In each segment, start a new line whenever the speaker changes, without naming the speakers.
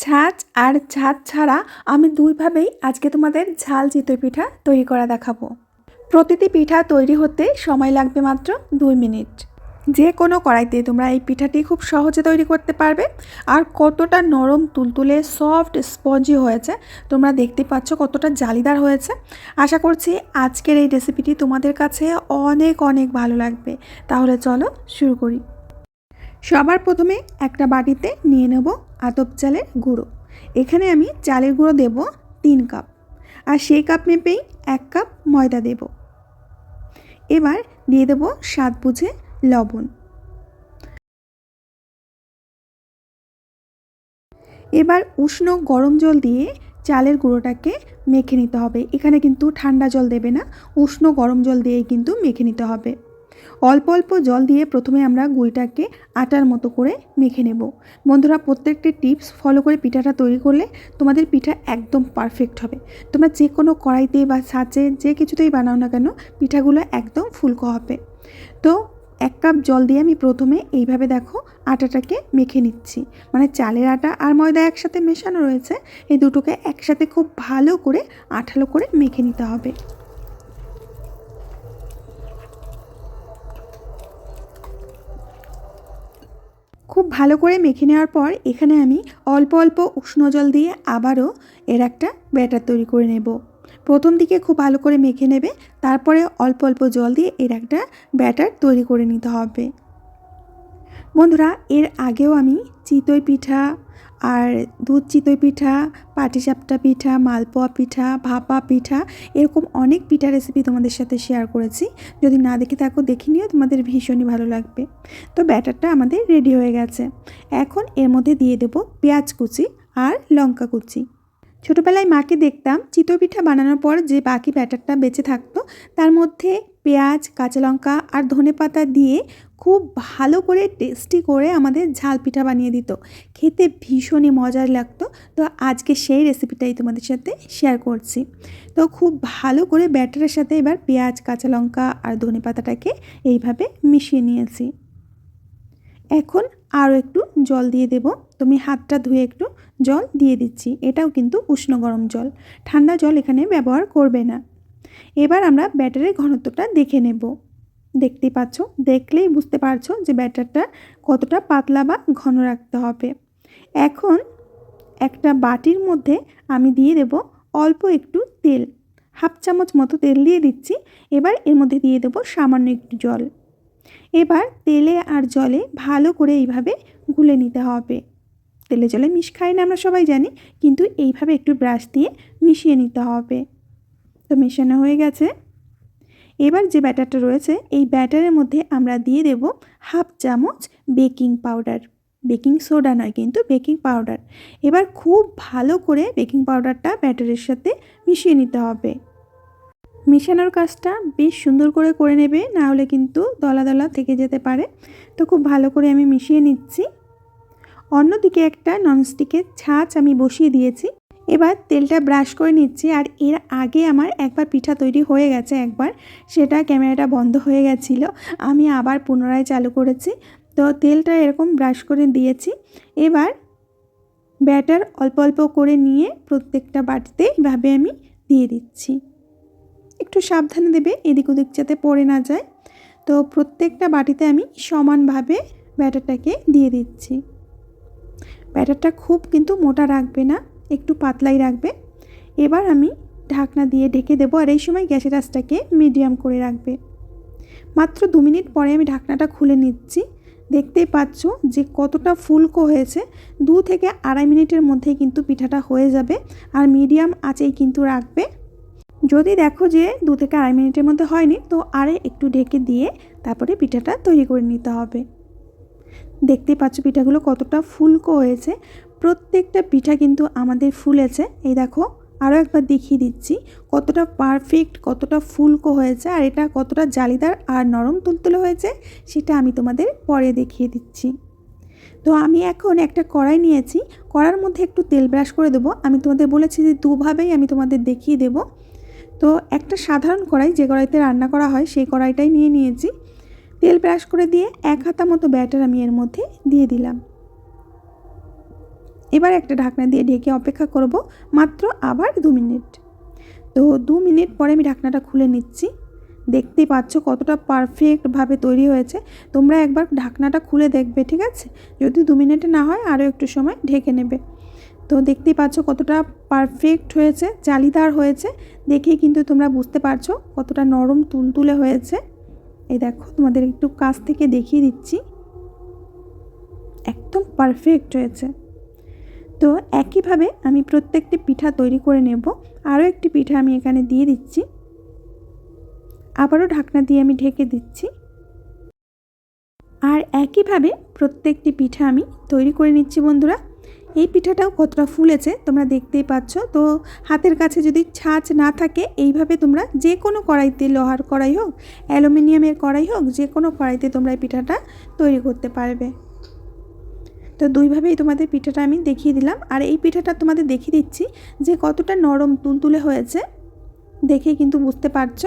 ছাঁচ আর ছাঁচ ছাড়া আমি দুইভাবেই আজকে তোমাদের ঝাল চিতই পিঠা তৈরি করা দেখাবো। প্রতিটি পিঠা তৈরি হতে সময় লাগবে মাত্র দুই মিনিট। যে কোনো কড়াইতে তোমরা এই পিঠাটি খুব সহজে তৈরি করতে পারবে। আর কতটা নরম, তুলতুলে, সফট, স্পঞ্জি হয়েছে, তোমরা দেখতে পাচ্ছ কতটা জালিদার হয়েছে। আশা করছি আজকের এই রেসিপিটি তোমাদের কাছে অনেক অনেক ভালো লাগবে। তাহলে চলো শুরু করি। সবার প্রথমে একটা বাটিতে নিয়ে নেব আতপ চালের গুঁড়ো। এখানে আমি চালের গুঁড়ো দেব তিন কাপ আর সেই কাপ মেপেই এক কাপ ময়দা দেব। এবার দিয়ে দেব স্বাদ বুঝে লবণ। এবার উষ্ণ গরম জল দিয়ে চালের গুঁড়োটাকে মেখে নিতে হবে। এখানে কিন্তু ঠান্ডা জল দেবে না, উষ্ণ গরম জল দিয়েই কিন্তু মেখে নিতে হবে। অল্প অল্প জল দিয়ে প্রথমে আমরা গুঁড়িটাকে আটার মতো করে মেখে নেব। বন্ধুরা, প্রত্যেকটি টিপস ফলো করে পিঠাটা তৈরি করলে তোমাদের পিঠা একদম পারফেক্ট হবে। তোমরা যে কোনো কড়াইতে বা ছাঁচে যে কিছুতেই বানাও না কেন, পিঠাগুলো একদম ফুলকো হবে। তো এক কাপ জল দিয়ে আমি প্রথমে এইভাবে দেখো আটাটাকে মেখে নিচ্ছি। মানে চালের আটা আর ময়দা একসাথে মেশানো রয়েছে, এই দুটোকে একসাথে খুব ভালো করে আঠালো করে মেখে নিতে হবে। খুব ভালো করে মেখে নেওয়ার পর এখানে আমি অল্প অল্প উষ্ণ জল দিয়ে আবারও এর একটা ব্যাটার তৈরি করে নেব। প্রথম দিকে খুব ভালো করে মেখে নেবে, তারপরে অল্প অল্প জল দিয়ে এর একটা ব্যাটার তৈরি করে নিতে হবে। বন্ধুরা, এর আগেও আমি চিতই পিঠা আর দুধ চিতই পিঠা, পাটিসাপটা পিঠা, মালপোয়া পিঠা, ভাপা পিঠা, এরকম অনেক পিঠা রেসিপি তোমাদের সাথে শেয়ার করেছি। যদি না দেখে থাকো, দেখে নিও, তোমাদের ভীষণই ভালো লাগবে। তো ব্যাটারটা আমাদের রেডি হয়ে গেছে। এখন এর মধ্যে দিয়ে দেব পেঁয়াজ কুচি আর লঙ্কা কুচি। ছোটোবেলায় মাকে দেখতাম চিতই পিঠা বানানোর পর যে বাকি ব্যাটারটা বেঁচে থাকতো, তার মধ্যে পেঁয়াজ, কাঁচা লঙ্কা আর ধনে পাতা দিয়ে খুব ভালো করে টেস্টি করে আমাদের ঝাল পিঠা বানিয়ে দিত। খেতে ভীষণই মজার লাগতো। তো আজকে সেই রেসিপিটাই তোমাদের সাথে শেয়ার করছি। তো খুব ভালো করে ব্যাটারের সাথে এবার পেঁয়াজ, কাঁচা লঙ্কা আর ধনে পাতাটাকে এইভাবে মিশিয়ে নিয়েছি। এখন আরও একটু জল দিয়ে দেব। তুমি হাতটা ধুয়ে একটু জল দিয়ে দিচ্ছি। এটাও কিন্তু উষ্ণ গরম জল। ঠান্ডা জল এখানে ব্যবহার করবে না। এবার আমরা ব্যাটারের ঘনত্বটা দেখে নেব। দেখতেই পাচ্ছ? দেখলেই বুঝতে পারছ যে ব্যাটারটা কতটা পাতলা বা ঘন রাখতে হবে। এখন একটা বাটির মধ্যে আমি দিয়ে দেব অল্প একটু তেল। হাফ চামচ মতো তেল দিয়ে দিচ্ছি। এবার এর মধ্যে দিয়ে দেব সামান্য একটু জল। এবার তেলে আর জলে ভালো করে এইভাবে গুলে নিতে হবে। তেলে জলে মিশ খাই না আমরা সবাই জানি, কিন্তু এইভাবে একটু ব্রাশ দিয়ে মিশিয়ে নিতে হবে। তো মেশানো হয়ে গেছে। এবার যে ব্যাটারটা রয়েছে, এই ব্যাটারের মধ্যে আমরা দিয়ে দেব হাফ চামচ বেকিং পাউডার। বেকিং সোডা নয়, কিন্তু বেকিং পাউডার। এবার খুব ভালো করে বেকিং পাউডারটা ব্যাটারের সাথে মিশিয়ে নিতে হবে। মেশানোর কাজটা বেশ সুন্দর করে করে নেবে, না হলে কিন্তু দলা দলা থেকে যেতে পারে। তো খুব ভালো করে আমি মিশিয়ে নিচ্ছি। অন্যদিকে একটা ননস্টিকের ছাঁচ আমি বসিয়ে দিয়েছি। এবার তেলটা ব্রাশ করে নিচ্ছি আর এর আগে আমার একবার পিঠা তৈরি হয়ে গেছে একবার, সেটা ক্যামেরাটা বন্ধ হয়ে গেছিল। আমি আবার পুনরায় চালু করেছি। তো তেলটা এরকম ব্রাশ করে দিয়েছি। এবার ব্যাটার অল্প অল্প করে নিয়ে প্রত্যেকটা বাটিতে এভাবে আমি দিয়ে দিচ্ছি। একটু সাবধানে দেবে, এদিক ওদিক যাতে পড়ে না যায়। তো প্রত্যেকটা বাটিতে আমি সমানভাবে ব্যাটারটাকে দিয়ে দিচ্ছি। ব্যাটারটা খুব কিন্তু মোটা রাখবে না, একটু পাতলাই রাখবে। এবার আমি ঢাকনা দিয়ে ঢেকে দেবো আর এই সময় গ্যাসের আঁচটাকে মিডিয়াম করে রাখবে। মাত্র দু মিনিট পরে আমি ঢাকনাটা খুলে নিচ্ছি। দেখতেই পাচ্ছ যে কতটা ফুলকো হয়েছে। দু থেকে আড়াই মিনিটের মধ্যেই কিন্তু পিঠাটা হয়ে যাবে আর মিডিয়াম আঁচেই কিন্তু রাখবে। যদি দেখো যে দু থেকে আড়াই মিনিটের মধ্যে হয়নি, তো আরে একটু ঢেকে দিয়ে তারপরে পিঠাটা তৈরি করে নিতে হবে। দেখতেই পাচ্ছ পিঠাগুলো কতটা ফুলকো হয়েছে। প্রত্যেকটা পিঠা কিন্তু আমাদের ফুলেছে। এই দেখো আরও একবার দেখিয়ে দিচ্ছি, কতটা পারফেক্ট কতটা ফুলকো হয়েছে, আর এটা কতটা জালিদার আর নরম তুলতুলে হয়েছে, সেটা আমি তোমাদের পরে দেখিয়ে দিচ্ছি। তো আমি এখন একটা কড়াই নিয়েছি, কড়ার মধ্যে একটু তেল ব্রাশ করে দেবো। আমি তোমাদের বলেছি যে দুভাবেই আমি তোমাদের দেখিয়ে দেবো। তো একটা সাধারণ কড়াই যে কড়াইতে রান্না করা হয় সেই কড়াইটাই নিয়ে নিয়েছি। তেল ব্রাশ করে দিয়ে এক হাতা মতো ব্যাটার আমি এর মধ্যে দিয়ে দিলাম। এবার একটা ঢাকনা দিয়ে ঢেকে অপেক্ষা করব মাত্র আবার দু মিনিট। তো দু মিনিট পরে আমি ঢাকনাটা খুলে নিচ্ছি। দেখতেই পাচ্ছ কতটা পারফেক্টভাবে তৈরি হয়েছে। তোমরা একবার ঢাকনাটা খুলে দেখবে, ঠিক আছে? যদি দু মিনিটে না হয় আরও একটু সময় ঢেকে নেবে। তো দেখতেই পাচ্ছ কতটা পারফেক্ট হয়েছে জালিদার হয়েছে। দেখেই কিন্তু তোমরা বুঝতে পারছ কতটা নরম তুলতুলে হয়েছে। এই দেখো, তোমাদের একটু কাছ থেকে দেখিয়ে দিচ্ছি। একদম পারফেক্ট হয়েছে। তো একইভাবে আমি প্রত্যেকটি পিঠা তৈরি করে নেব। আরও একটি পিঠা আমি এখানে দিয়ে দিচ্ছি। আবারও ঢাকনা দিয়ে আমি ঢেকে দিচ্ছি। আর একইভাবে প্রত্যেকটি পিঠা আমি তৈরি করে নিচ্ছি বন্ধুরা। এই পিঠাটাও কতটা ফুলেছে তোমরা দেখতেই পাচ্ছ। তো হাতের কাছে যদি ছাঁচ না থাকে, এইভাবে তোমরা যে কোনো কড়াইতে লোহার কড়াই হোক, অ্যালুমিনিয়ামের কড়াই হোক যে কোনো কড়াইতে তোমরা এই পিঠাটা তৈরি করতে পারবে। তো দুইভাবেই তোমাদের পিঠাটা আমি দেখিয়ে দিলাম। আর এই পিঠাটা তোমাদের দেখিয়ে দিচ্ছি যে কতটা নরম তুলতুলে হয়েছে দেখে কিন্তু বুঝতে পারছ।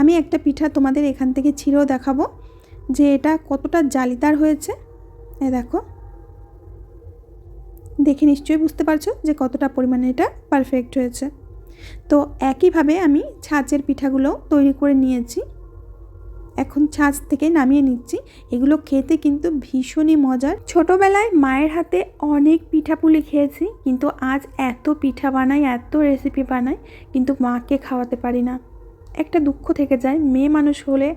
আমি একটা পিঠা তোমাদের এখান থেকে ছিঁড়েও দেখাবো যে এটা কতটা জালিদার হয়েছে। এ দেখো দেখে নিশ্চয়ই বুঝতে পারছ যে কতটা পরিমাণে এটা পারফেক্ট হয়েছে। তো একইভাবে আমি ছাঁচের পিঠাগুলো তৈরি করে নিয়েছি। এখন ছাঁচ থেকে নামিয়ে নিচ্ছি। এগুলো খেতে কিন্তু ভীষণই মজার। ছোটোবেলায় মায়ের হাতে অনেক পিঠাপুলি খেয়েছি, কিন্তু আজ এত পিঠা বানাই, এত রেসিপি বানাই, কিন্তু মাকে খাওয়াতে পারি না। একটা দুঃখ থেকে যায়। মেয়ে মানুষ হলে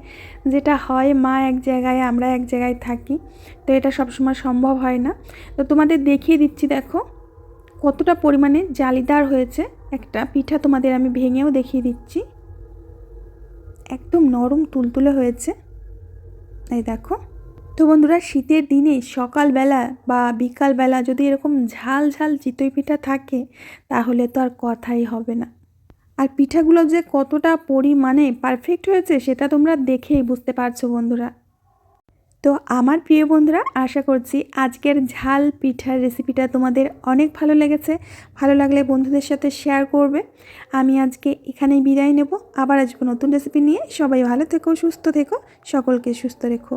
যেটা হয়, মা এক জায়গায়, আমরা এক জায়গায় থাকি, তো এটা সবসময় সম্ভব হয় না। তো তোমাদের দেখিয়ে দিচ্ছি, দেখো, কতটা পরিমাণে জালিদার হয়েছে একটা পিঠা তোমাদের আমি ভেঙেও দেখিয়ে দিচ্ছি। একদম নরম তুলতুলে হয়েছে। এই দেখো। তো বন্ধুরা, শীতের দিনে সকালবেলা বা বিকালবেলা যদি এরকম ঝাল ঝাল চিতই পিঠা থাকে, তাহলে তো আর কথাই হবে না। আর পিঠাগুলো যে কতটা পরিমাণে পারফেক্ট হয়েছে সেটা তোমরা দেখেই বুঝতে পারছ বন্ধুরা। তো আমার প্রিয় বন্ধুরা, আশা করছি আজকের ঝাল পিঠার রেসিপিটা তোমাদের অনেক ভালো লেগেছে। ভালো লাগলে বন্ধুদের সাথে শেয়ার করবে। আমি আজকে এখানেই বিদায় নেব। আবার আসব নতুন রেসিপি নিয়ে সবাই ভালো থেকো, সুস্থ থেকো, সকলকে সুস্থ রেখো।